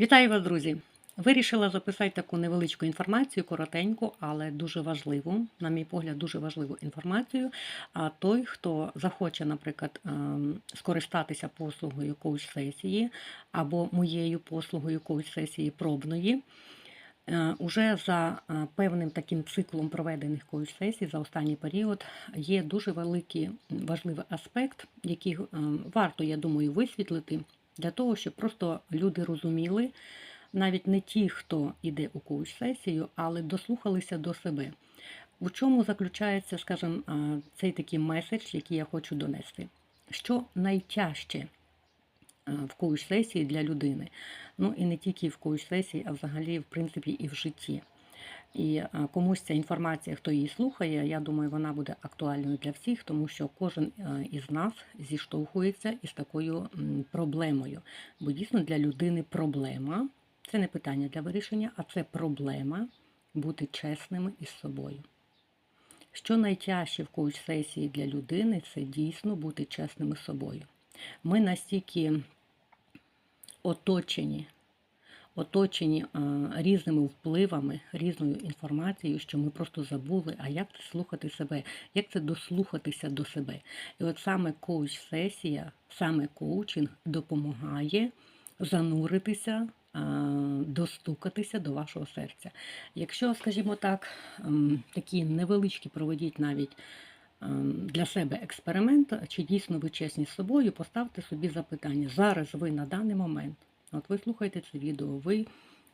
Вітаю вас, друзі! Вирішила записати таку невеличку інформацію, коротеньку, але дуже важливу, на мій погляд, дуже важливу інформацію. А той, хто захоче, наприклад, ем, скористатися послугою коуч-сесії або моєю послугою коуч-сесії пробної, е, Уже за е, певним таким циклом проведених коуч-сесій за останній період є дуже великий важливий аспект, який ем, варто, я думаю, висвітлити для того, щоб просто люди розуміли, навіть не ті, хто йде у коуч-сесію, але дослухалися до себе. У чому заключається, скажімо, цей такий меседж, який я хочу донести? Що найтяжче в коуч-сесії для людини? Ну і не тільки в коуч-сесії, а взагалі, в принципі, і в житті. І комусь ця інформація, хто її слухає, я думаю, вона буде актуальною для всіх, тому що кожен із нас зіштовхується із такою проблемою. Бо дійсно для людини проблема це не питання для вирішення, а це проблема бути чесними із собою. Що найтяжче в коуч-сесії для людини, це дійсно бути чесними з собою. Ми настільки оточені оточені різними впливами, різною інформацією, що ми просто забули, а як це слухати себе, як це дослухатися до себе. І от саме коуч-сесія, саме коучинг допомагає зануритися, достукатися до вашого серця. Якщо, скажімо так, такі невеличкі проведіть навіть. Для себе експеримент, чи дійсно ви чесні з собою, поставте собі запитання. Зараз ви на даний момент От ви слухаєте це відео, ви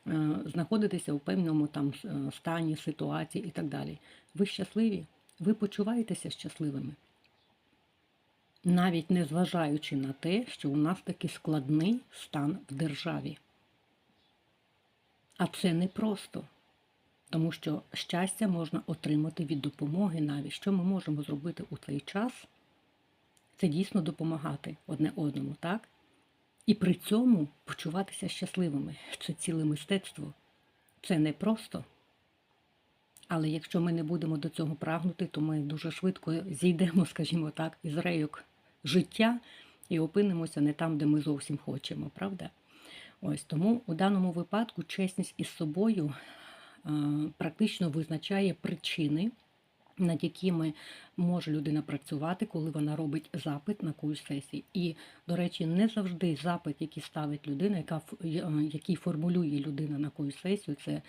е, знаходитеся у певному там е, стані, ситуації і так далі. Ви щасливі? Ви почуваєтеся щасливими? Навіть не зважаючи на те, що у нас такий складний стан в державі. А це не просто. Тому що щастя можна отримати від допомоги навіть. Що ми можемо зробити у цей час? Це дійсно допомагати одне одному, так? І при цьому почуватися щасливими. Це ціле мистецтво. Це не просто. Але якщо ми не будемо до цього прагнути, то ми дуже швидко зійдемо, скажімо так, із рейок життя і опинимося не там, де ми зовсім хочемо, правда? Ось тому у даному випадку чесність із собою практично визначає причини над якими може людина працювати, коли вона робить запит на курс сесії. І, до речі, не завжди запит, який ставить людина, яка який формулює людина на курс сесію, це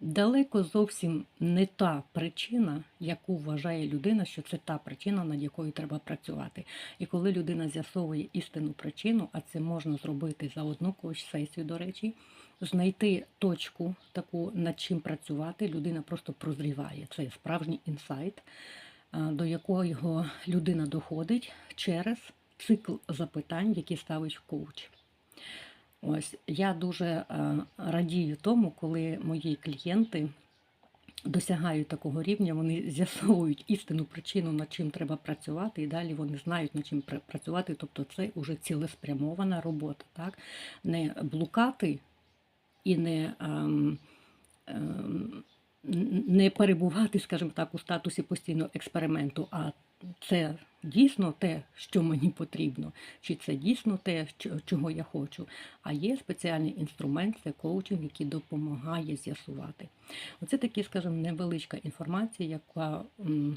далеко зовсім не та причина, яку вважає людина, що це та причина, над якою треба працювати. І коли людина з'ясовує істинну причину, а це можна зробити за одну когось сесію, до речі, знайти точку таку, над чим працювати, людина просто прозріває. Це справжній інсайт, до якого людина доходить через цикл запитань, які ставить коуч. Ось я дуже е, радію тому, коли мої клієнти досягають такого рівня, вони з'ясовують істинну причину, над чим треба працювати, і далі вони знають, над чим працювати. Тобто це вже цілеспрямована робота. так? Не блукати і не. Ем, ем, не перебувати, скажімо так, у статусі постійного експерименту, а це дійсно те, що мені потрібно, чи це дійсно те, чого я хочу. А є спеціальний інструмент, це коучинг, який допомагає з'ясувати. Оце такі, скажімо, невеличка інформація, яка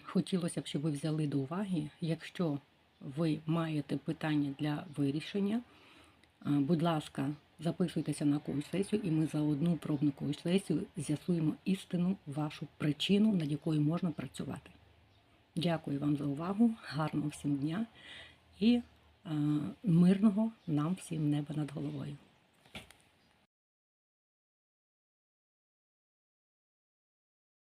хотілося б, щоб ви взяли до уваги. Якщо ви маєте питання для вирішення, будь ласка, записуйтеся на коуч сесію, і ми за одну пробну коуч сесію з'ясуємо істину вашу причину, над якою можна працювати. Дякую вам за увагу, гарного всім дня і е, мирного нам всім неба над головою.